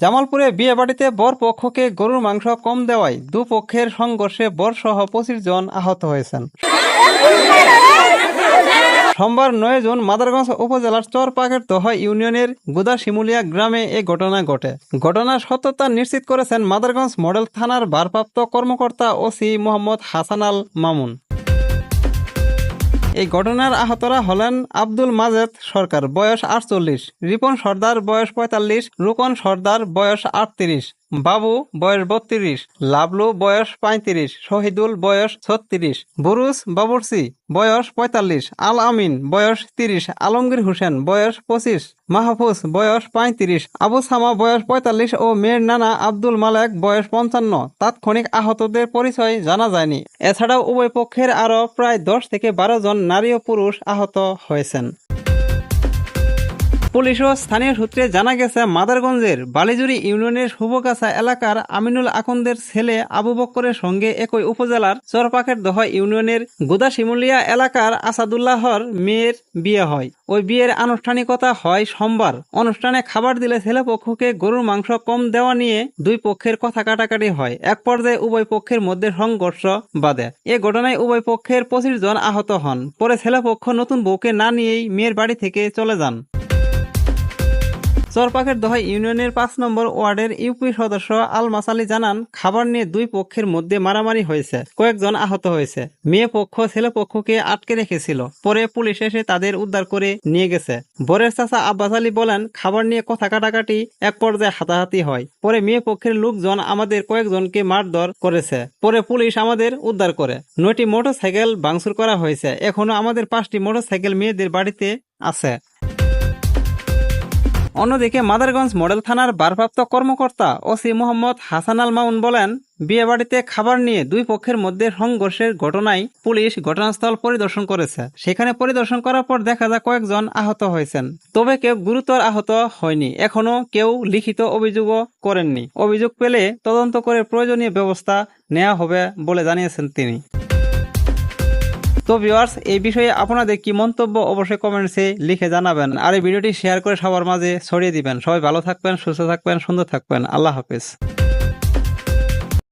জামালপুরে বিয়ে বাড়িতে বর পক্ষকে গরুর মাংস কম দেওয়ায় দুপক্ষের সংঘর্ষে বর সহ পঁচিশ জন আহত হয়েছেন। সোমবার নয় জুন মাদারগঞ্জ উপজেলার চরপাকের দহা ইউনিয়নের গুদা শিমুলিয়া গ্রামে এ ঘটনা ঘটে। ঘটনার সত্যতা নিশ্চিত করেছেন মাদারগঞ্জ মডেল থানার ভারপ্রাপ্ত কর্মকর্তা ওসি মোহাম্মদ হাসান আল মামুন। এই ঘটনার আহতরা হলেন আব্দুল মাজেদ সরকার, বয়স আটচল্লিশ, রিপন সর্দার, বয়স পঁয়তাল্লিশ, রুকন সর্দার, বয়স আটত্রিশ। বাবু, বয়স বত্রিশ। লাবলু, বয়স পঁয়ত্রিশ। শহীদুল, বয়স ছত্রিশ। বুরুস বাবুরসি বয়স পঁয়তাল্লিশ। আল আমিন, বয়স তিরিশ। আলমগীর হোসেন, বয়স পঁচিশ। মাহফুজ, বয়স পঁয়ত্রিশ। আবু সামা, বয়স পঁয়তাল্লিশ ও মেয়ের নানা আব্দুল মালেক, বয়স পঞ্চান্ন। তাৎক্ষণিক আহতদের পরিচয় জানা যায়নি। এছাড়াও উভয় পক্ষের আরও প্রায় দশ থেকে বারো জন নারী ও পুরুষ আহত হয়েছেন। পুলিশ ও স্থানীয় সূত্রে জানা গেছে, মাদারগঞ্জের বালিজুরি ইউনিয়নের শুভকাছা এলাকার আমিনুল আকন্দের ছেলে আবু বক্করের সঙ্গে একই উপজেলার চরপাখের দহ ইউনিয়নের গুদাশিমুলিয়া এলাকার আসাদুল্লাহর মেয়ের বিয়ে হয়। ওই বিয়ের আনুষ্ঠানিকতা হয় সোমবার। অনুষ্ঠানে খাবার দিলে ছেলে পক্ষকে গরুর মাংস কম দেওয়া নিয়ে দুই পক্ষের কথা কাটাকাটি হয়। এক পর্যায়ে উভয় পক্ষের মধ্যে সংঘর্ষ বাধে। এ ঘটনায় উভয় পক্ষের পঁচিশ জন আহত হন। পরে ছেলে পক্ষ নতুন বউকে না নিয়েই মেয়ের বাড়ি থেকে চলে যান। চরপাকের দহাই ইউনিয়নের পাঁচ নম্বর ওয়ার্ডের ইউপি সদস্য আল মাসালি জানান, খাবার নিয়ে দুই পক্ষের মধ্যে মারামারি হয়েছে, কয়েকজন আহত হয়েছে। মেয়ে পক্ষ, ছেলে পক্ষকে আটকে রেখেছিল, পরে পুলিশ এসে তাদের উদ্ধার করে নিয়ে গেছে। বরের চাচা আব্বাস আলী বলেন, খাবার নিয়ে কথা কাটাকাটি এক পর্যায়ে হাতাহাতি হয়, পরে মেয়ে পক্ষের লোকজন আমাদের কয়েকজনকে মারধর করেছে, পরে পুলিশ আমাদের উদ্ধার করে। নয়টি মোটরসাইকেল ভাঙচুর করা হয়েছে, এখনও আমাদের পাঁচটি মোটরসাইকেল মেয়েদের বাড়িতে আছে। অন্যদিকে মাদারগঞ্জ মডেল থানার ভারপ্রাপ্ত কর্মকর্তা ওসি মোহাম্মদ হাসান আল মাউন বলেন, বিয়েবাড়িতে খাবার নিয়ে দুই পক্ষের মধ্যে সংঘর্ষের ঘটনায় পুলিশ ঘটনাস্থল পরিদর্শন করেছে। সেখানে পরিদর্শন করার পর দেখা যায় কয়েকজন আহত হয়েছেন। তবে কেউ গুরুতর আহত হয়নি। এখনও কেউ লিখিত অভিযোগও করেননি। অভিযোগ পেলে তদন্ত করে প্রয়োজনীয় ব্যবস্থা নেওয়া হবে বলে জানিয়েছেন তিনি। তো ভিউয়ার্স এই বিষয়ে আপনাদের কি মন্তব্য অবশ্যই কমেন্টসে লিখে জানাবেন। আর এই ভিডিওটি শেয়ার করে সবার মাঝে ছড়িয়ে দিবেন। সবাই ভালো থাকবেন, সুস্থ থাকবেন, সুন্দর থাকবেন। আল্লাহ হাফিজ।